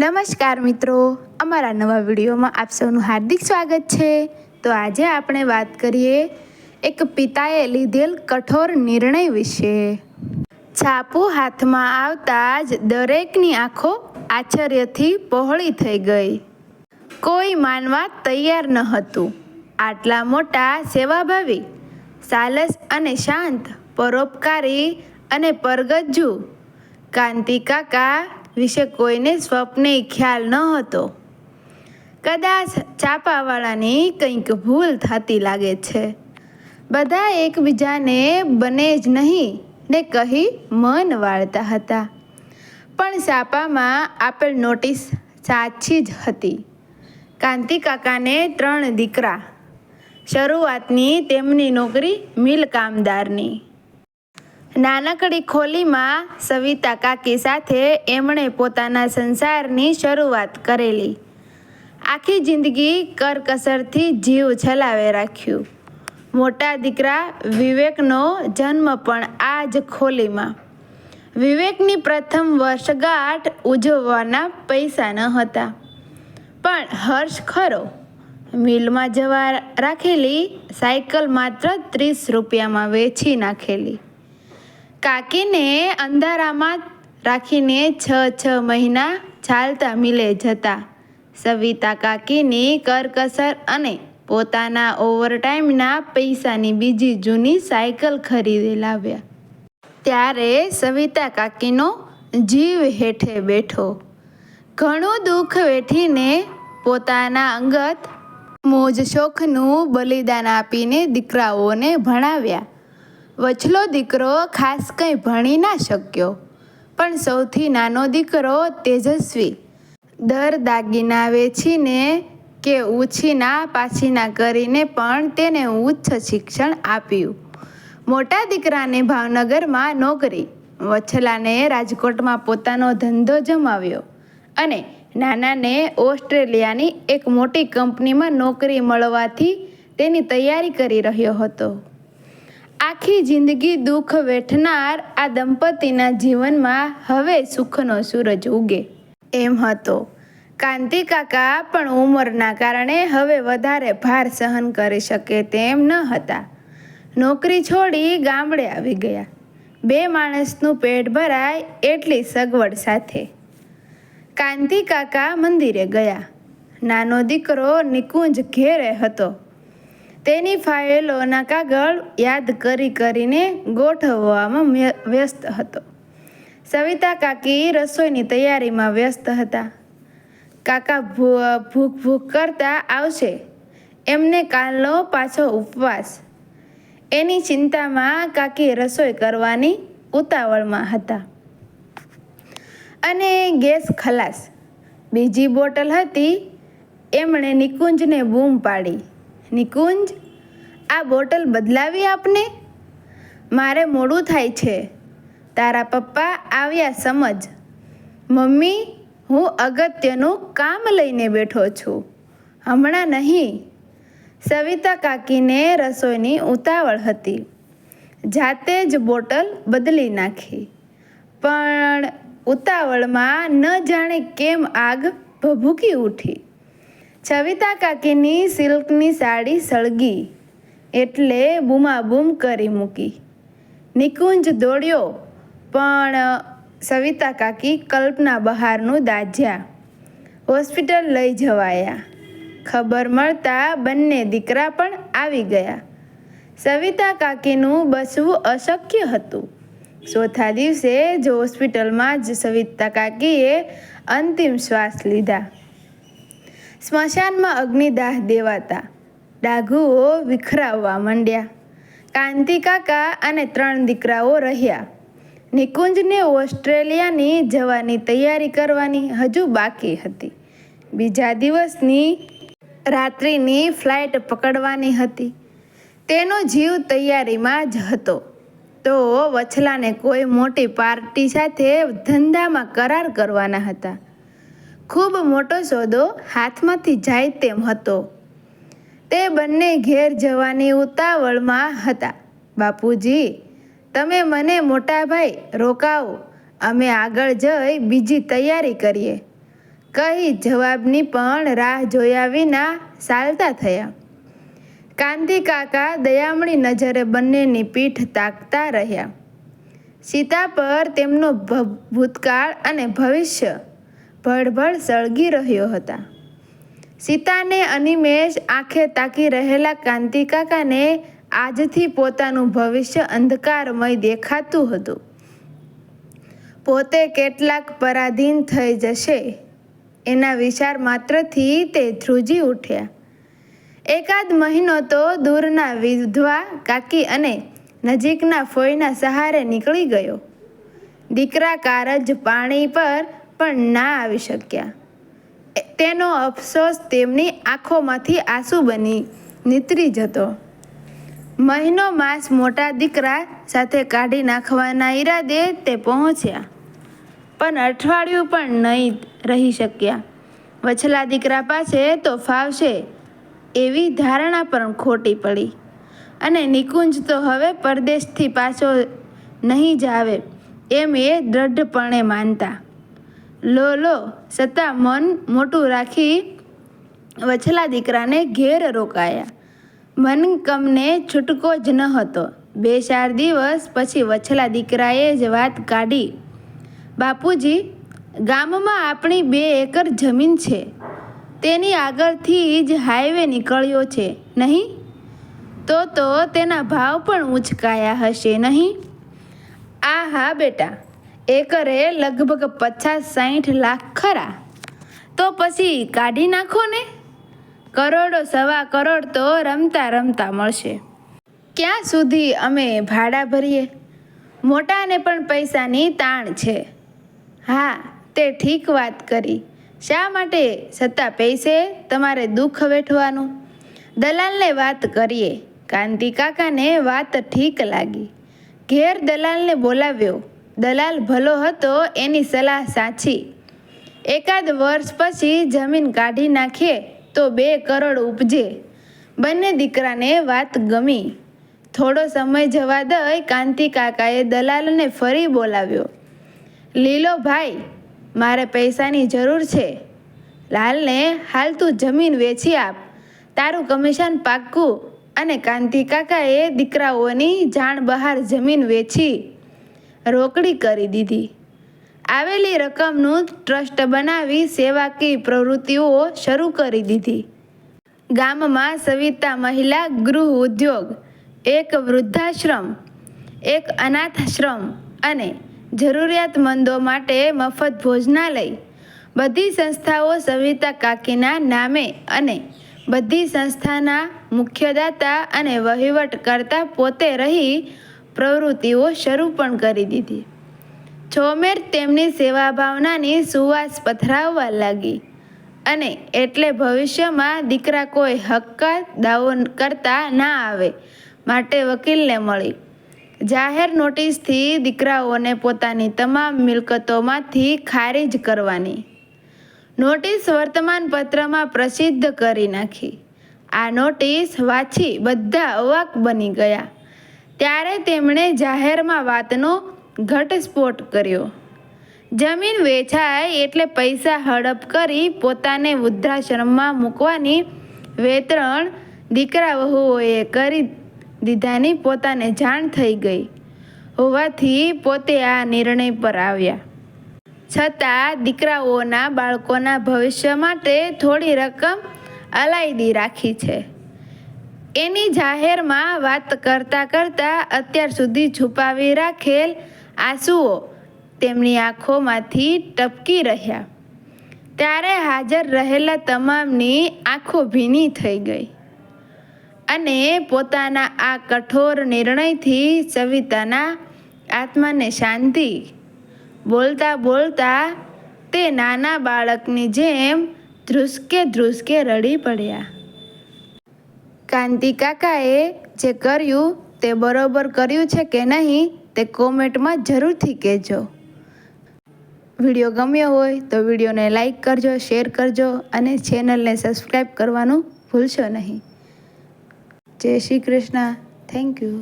નમસ્કાર મિત્રો, અમારા નવા વિડીયોમાં આપ સૌનું હાર્દિક સ્વાગત છે. તો આજે આપણે વાત કરીએ એક પિતાએ લીધેલ કઠોર નિર્ણય વિશે. છાપુ હાથમાં આવતા જ દરેકની આંખો આશ્ચર્યથી પહોળી થઈ ગઈ. કોઈ માનવા તૈયાર ન હતું. આટલા મોટા સેવાભાવી, સાલસ અને શાંત, પરોપકારી અને પરગજ્જુ, કાંતિ કાકા વિશે કોઈને સ્વપ્ને ખ્યાલ ન હતો. કદાચ ચાપાવાળાની કંઈક ભૂલ થતી લાગે છે. બધા એકબીજાને બને જ નહીં ને કહી મન વાળતા હતા. પણ છાપામાં આપેલ નોટિસ સાચી જ હતી. કાંતિ કાકાને ત્રણ દીકરા. શરૂઆતની તેમની નોકરી મિલ કામદારની નાનકડી ખોલીમાં સવિતા કાકી સાથે એમણે પોતાના સંસારની શરૂઆત કરેલી. આખી જિંદગી કરકસરથી જીવ છલાવે રાખ્યું. મોટા દીકરા વિવેકનો જન્મ પણ આ જ ખોલીમાં. વિવેકની પ્રથમ વર્ષગાંઠ ઉજવવાના પૈસા ન હતા. પણ હર્ષ ખરો. મિલમાં જવા રાખેલી સાયકલ માત્ર ત્રીસ રૂપિયામાં વેચી નાખેલી. કાકીને અંધારામાં રાખીને છ છ મહિના ચાલતા મિલે જતા. સવિતા કાકીની કરકસર અને પોતાના ઓવરટાઈમના પૈસાની બીજી જૂની સાયકલ ખરીદી લાવ્યા. ત્યારે સવિતા કાકીનો જીવ હેઠે બેઠો. ઘણું દુઃખ વેઠીને પોતાના અંગત મોજ શોખનું બલિદાન આપીને દીકરાઓને ભણાવ્યા. વચલો દીકરો ખાસ કંઈ ભણી ના શક્યો. પણ સૌથી નાનો દીકરો તેજસ્વી. દર દાગીના વેચીને કે ઉછીના પાછીના કરીને પણ તેને ઉચ્ચ શિક્ષણ આપ્યું. મોટા દીકરાને ભાવનગરમાં નોકરી. વછલાને રાજકોટમાં પોતાનો ધંધો જમાવ્યો અને નાનાને ઓસ્ટ્રેલિયાની એક મોટી કંપનીમાં નોકરી મળવાથી તેની તૈયારી કરી રહ્યો હતો. આખી જિંદગી દુઃખ વેઠનાર આ દંપતીના જીવનમાં હવે સુખનો સૂરજ ઉગે. એમ હતો. કાંતિ કાકા પણ ઉંમરના કારણે હવે વધારે ભાર સહન કરી શકે તેમ ન હતા. નોકરી છોડી ગામડે આવી ગયા. બે માણસનું પેટ ભરાય એટલી સગવડ સાથે. કાંતિ કાકા મંદિરે ગયા. નાનો દીકરો નિકુંજ ઘેરે હતો. તેની ફાઇલોના કાગળ યાદ કરી કરીને ગોઠવવામાં વ્યસ્ત હતો. સવિતા કાકી રસોઈની તૈયારીમાં વ્યસ્ત હતા. કાકા ભૂખ ભૂખ કરતા આવશે. એમને કાલનો પાછો ઉપવાસ. એની ચિંતામાં કાકી રસોઈ કરવાની ઉતાવળમાં હતા. અને ગેસ ખલાસ. બીજી બોટલ હતી. એમણે નિકુંજને બૂમ પાડી. નિકુંજ, આ બોટલ બદલાવી આપને? મારે મોડું થાય છે. તારા પપ્પા આવ્યા સમજ. મમ્મી, હું અગત્યનું કામ લઈને બેઠો છું. હમણાં નહીં. સવિતા કાકીને રસોઈની ઉતાવળ હતી. જાતે જ બોટલ બદલી નાખી. પણ ઉતાવળમાં ન જાણે કેમ આગ ભભૂકી ઉઠી. છવિતા કાકીની સિલ્કની સાડી સળગી એટલે બૂમાબૂમ કરી મૂકી. નિકુંજ દોડ્યો, પણ સવિતા કાકી કલ્પના બહારનું દાજ્યા. હોસ્પિટલ લઈ જવાયા. ખબર મળતા બંને દીકરા પણ આવી ગયા. સવિતા કાકીનું બસવું અશક્ય હતું. ચોથા દિવસે જ હોસ્પિટલમાં જ સવિતા કાકીએ અંતિમ શ્વાસ લીધા. સ્મશાનમાં અગ્નિદાહ દેવાતા. ડાઘુઓ વિખરાવવા માંડ્યા. કાંતિ કાકા અને ત્રણ દીકરાઓ રહ્યા. નિકુંજને ઓસ્ટ્રેલિયાની જવાની તૈયારી કરવાની હજુ બાકી હતી. બીજા દિવસની રાત્રિની ફ્લાઇટ પકડવાની હતી. તેનો જીવ તૈયારીમાં જ હતો. તો વછલાને કોઈ મોટી પાર્ટી સાથે ધંધામાં કરાર કરવાના હતા. ખૂબ મોટો સોદો હાથમાંથી જાય તેમ હતો. તે બંને ઘેર જવાની ઉતાવળમાં હતા. બાપુજી, તમે મને મોટા ભાઈ રોકાવો અમે આગળ જઈ બીજી તૈયારી કરીએ. કહી જવાબની પણ રાહ જોયા વિના ચાલતા થયા. કાંતિ કાકા દયામણી નજરે બંનેની પીઠ તાકતા રહ્યા. સીતા પર તેમનો ભૂતકાળ અને ભવિષ્ય ભળભળ સળગી રહ્યો હતા. સીતાને અનિમેષ આંખે તાકી રહેલા કાંતિ કાકાને આજથી પોતાનું ભવિષ્ય અંધકારમય દેખાતું હતું. પોતે કેટલાક પરાધીન થઈ જશે. એના વિચાર માત્રથી તે ધ્રુજી ઉઠ્યા. એકાદ મહિનો તો દૂરના વિધવા કાકી અને નજીકના ફોઈના સહારે નીકળી ગયો. દીકરા કારજ પાણી પર પણ ના આવી શક્યા. તેનો અફસોસ તેમની આંખોમાંથી આંસુ બની, નીતરી જતો. મહિનો માસ મોટા દીકરા સાથે કાઢી નાખવાના ઈરાદે તે પહોંચ્યા. પણ અઠવાડિયું પણ નહીં રહી શક્યા. વછલા દીકરા પાસે તો ફાવશે એવી ધારણા પણ ખોટી પડી. અને નિકુંજ તો હવે પરદેશથી પાછો નહીં જ આવે એમ એ દ્રઢપણે માનતા. લો લો છતાં મન મોટું રાખી વછલા દીકરાને ઘેર રોકાયા. મનકમને છૂટકો જ ન હતો. બે ચાર દિવસ પછી વછલા દીકરાએ જ વાત કાઢી. બાપુજી, ગામમાં આપણી બે એકર જમીન છે. તેની આગળથી જ હાઈવે નીકળ્યો છે, નહીં? તો તો તેના ભાવ પણ ઊંચકાયા હશે, નહીં? આ હા બેટા એકરે લગભગ પચાસ સાઠ લાખ ખરા. તો પછી કાઢી નાખો ને. કરોડો સવા કરોડ તો રમતા રમતા મળશે. ક્યાં સુધી અમે ભાડા ભરીએ? મોટાને પણ પૈસાની તાણ છે. હા, તે ઠીક વાત કરી. શા માટે છતાં પૈસે તમારે દુઃખ વેઠવાનું? દલાલને વાત કરીએ. કાંતિ કાકાને વાત ઠીક લાગી. ઘેર દલાલને બોલાવ્યો. દલાલ ભલો હતો, એની સલાહ સાચી. એકાદ વર્ષ પછી જમીન કાઢી નાખીએ તો બે કરોડ ઉપજે. બંને દીકરાને વાત ગમી. થોડો સમય જવા દઈ કાંતિ કાકાએ દલાલને ફરી બોલાવ્યો. લીલો ભાઈ, મારે પૈસાની જરૂર છે. લાલને, હાલ તું જમીન વેચી આપ. તારું કમિશન પાક્કું. અને કાંતિ કાકાએ દીકરાઓની જાણ બહાર જમીન વેચી. રોકડી કરી દીધી. આવેલી રકમનું ટ્રસ્ટ બનાવી સેવાકીય પ્રવૃત્તિઓ શરૂ કરી દીધી. ગામમાં સવિતા મહિલા ગૃહ ઉદ્યોગ, એક વૃદ્ધાશ્રમ, એક અનાથાશ્રમ અને જરૂરિયાતમંદો માટે મફત ભોજનાલય. બધી સંસ્થાઓ સવિતા કાકીના નામે અને બધી સંસ્થાના મુખ્યદાતા અને વહીવટ કરતા પોતે રહી પ્રવૃત્તિઓ શરૂ પણ કરી દીધી. છોમેર તેમની સેવા ભાવનાની સુવાસ પથરાવવા લાગી અને એટલે ભવિષ્યમાં દીકરા કોઈ હક્કા દાવો કરતા ના આવે માટે વકીલને મળી. જાહેર નોટિસથી દીકરાઓને પોતાની તમામ મિલકતોમાંથી ખારીજ કરવાની. નોટિસ વર્તમાન પત્રમાં પ્રસિદ્ધ કરી નાખી. આ નોટિસ વાંચી બધા અવાક બની ગયા. ત્યારે તેમણે જાહેરમાં વાતનો ઘટસ્ફોટ કર્યો. જમીન વેચાય એટલે પૈસા હડપ કરી પોતાને વૃદ્ધાશ્રમમાં મૂકવાની વેતરણ દીકરા વહુઓએ કરી દીધાની પોતાને જાણ થઈ ગઈ. હોવાથી પોતે આ નિર્ણય પર આવ્યા. છતાં દીકરાઓના બાળકોના ભવિષ્ય માટે થોડી રકમ અલાયદી રાખી છે. એની જાહેરમાં વાત કરતાં કરતાં અત્યાર સુધી છુપાવી રાખેલ આંસુઓ તેમની આંખોમાંથી ટપકી રહ્યા. ત્યારે હાજર રહેલા તમામની આંખો ભીની થઈ ગઈ અને પોતાના આ કઠોર નિર્ણયથી સવિતાના આત્માને શાંતિ બોલતા બોલતા તે નાના બાળકની જેમ ધ્રુસકે ધ્રુસકે રડી પડ્યા. કાંતિ કાકાએ જે કર્યું તે બરોબર કર્યું છે કે નહીં તે કોમેન્ટમાં જરૂરથી કહેજો. વીડિયો ગમ્યો હોય તો વિડીયોને લાઇક કરજો, શેર કરજો અને ચેનલને સબસ્ક્રાઈબ કરવાનું ભૂલશો નહીં. જય શ્રી કૃષ્ણ. Thank you.